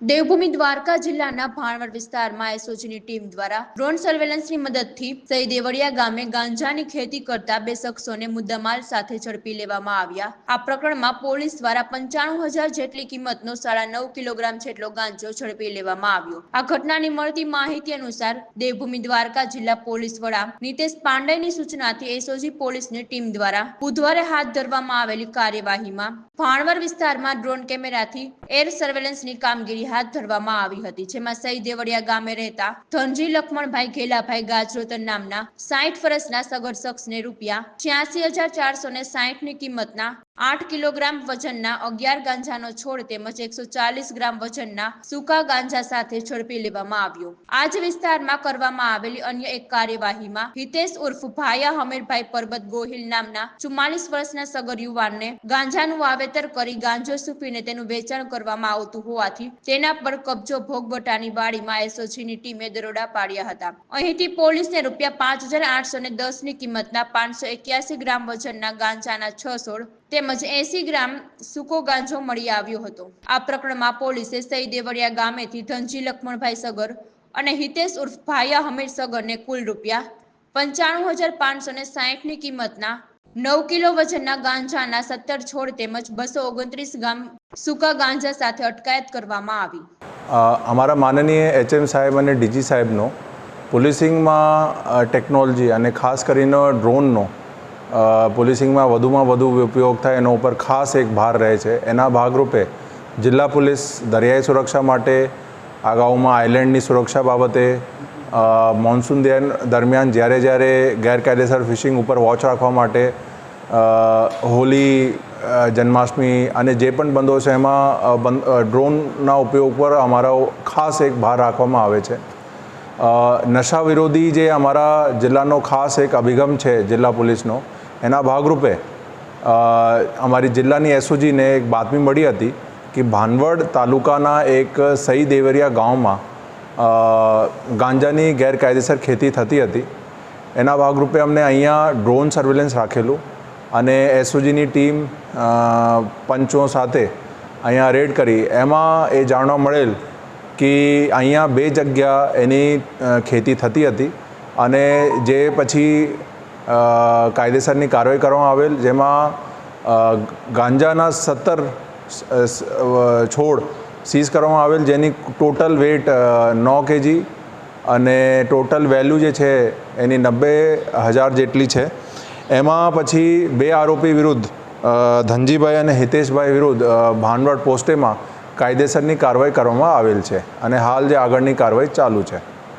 દેવભૂમિ દ્વારકા જિલ્લાના ભાણવડ વિસ્તારમાં એસઓજીની ટીમ દ્વારા ડ્રોન સર્વેલન્સની મદદથી સહી દેવળિયા ગામે ગાંજાની ખેતી કરતા બે શખ્સોને મુદ્દામાલ સાથે ઝડપી લેવામાં આવ્યા. આ પ્રકરણમાં પોલીસ દ્વારા પંચાણું હજાર જેટલી કિંમતનો સાડા નવ કિલોગ્રામ જેટલો ગાંજો ઝડપી લેવામાં આવ્યો. આ ઘટનાની મળતી માહિતી અનુસાર દેવભૂમિ દ્વારકા જિલ્લા પોલીસ વડા નિતેશ પાંડેની સૂચનાથી એસઓજી પોલીસની ટીમ દ્વારા બુધવારે હાથ ધરવામાં આવેલી કાર્યવાહીમાં ભાણવર વિસ્તારમાં ડ્રોન કેમેરાથી એર સર્વેલન્સની કામગીરી હાથ ધરવામાં આવી હતી, જેમાં સહી દેવળિયા ગામે રહેતા ધનજી લખમણભાઈ ઘેલાભાઈ ગાજરોતર નામના સાઠ વર્ષના સગર શખ્સને રૂપિયા છ્યાસી હજાર ચારસો ને સાહીઠની કિંમતના આઠ કિલોગ્રામ વજનના અગિયાર ગાંજાનો છોડ તેમજ એકસો ચાલીસ ગ્રામ વજનના સૂકા ગાંજા સાથે ઝડપી લેવામાં આવ્યો. આ જ વિસ્તારમાં કરવામાં આવેલી અન્ય એક કાર્યવાહીમાં હિતેશ ઉર્ફ ભાયા હમીરભાઈ પરબત ગોહિલ નામના ચુમ્માલીસ વર્ષના સગર યુવાનને ગાંજાનું વાવેતર કરી ગાંજો સૂપીને તેનું વેચાણ કરવામાં આવતું હોવાથી તેના પર કબજો ભોગબટાની વાડીમાં એસઓજીની ટીમે દરોડા પાડ્યા હતા. અહીંથી પોલીસને રૂપિયા પાંચ હજાર આઠસો ને દસની કિંમતના પાંચસો એક્યાસી ગ્રામ વજનના ગાંજાના છ સોળ તેમજ એસી ગ્રામ સૂકો ગાંજો મળી આવ્યો હતો. આ પ્રકરણમાં પોલીસે સહી દેવળિયા ગામેથી ધનજી લક્ષ્મણભાઈ સગર અને હિતેશ ઉર્ફ ભાયા હમીર સગરને કુલ રૂપિયા પંચાણું હજાર પાંચસો ને સાહીઠની કિંમતના નવ કિલો વજનના ગાંજાના સત્તર છોડ તેમજ બસો ઓગણત્રીસ ગ્રામ સૂકા ગાંજા સાથે અટકાયત કરવામાં આવી. અમારા માનનીય એચએમ સાહેબ અને ડીજી સાહેબનો પોલીસિંગમાં ટેકનોલોજી અને ખાસ કરીને ડ્રોનનો પોલીસિંગમાં વધુમાં વધુ ઉપયોગ થાય એના ઉપર ખાસ એક ભાર રહે છે. એના ભાગરૂપે જિલ્લા પોલીસ દરિયાઈ સુરક્ષા માટે અગાઉમાં આઇલેન્ડની સુરક્ષા બાબતે મોન્સૂન દરમિયાન દરમિયાન જ્યારે જ્યારે ગેરકાયદેસર ફિશિંગ ઉપર વોચ રાખવા માટે હોલી જન્માષ્ટમી અને જે પણ બંધો છે એમાં ડ્રોનના ઉપયોગ પર અમારો ખાસ એક ભાર રાખવામાં આવે છે. નશા વિરોધી જે અમારા જિલ્લાનો ખાસ એક અભિગમ છે જિલ્લા પોલીસનો, એના ભાગરૂપે અમારી જિલ્લાની એસઓજીને એક બાતમી મળી હતી કે ભાનવડ તાલુકાના એક સઈ દેવરિયા ગામમાં ગાંજાની ગેરકાયદેસર ખેતી થતી હતી. એના ભાગરૂપે અમને અહીંયા ડ્રોન સર્વેલન્સ રાખેલું અને એસઓજીની ટીમ પંચો સાથે અહીંયા રેડ કરી. એમાં એ જાણવા મળેલ કે અહીંયા બે જગ્યા એની ખેતી થતી હતી અને જે પછી કાયદેસરની કાર્યવાહી કરવામાં આવેલ, જેમાં ગાંજાના સત્તર છોડ સીઝ કરવામાં આવેલ, જેની ટોટલ વેટ નવ કેજી અને ટોટલ વેલ્યુ જે છે, એની નબ્બે હજાર જેટલી છે. એમાં પછી બે આરોપી વિરુદ્ધ ધનજીભાઈ અને હિતેશભાઈ વિરુદ્ધ ભાનવડ પોસ્ટેમાં કાયદેસરની કાર્યવાહી કરવામાં આવેલ છે અને હાલ જે આગળની કાર્યવાહી ચાલુ છે.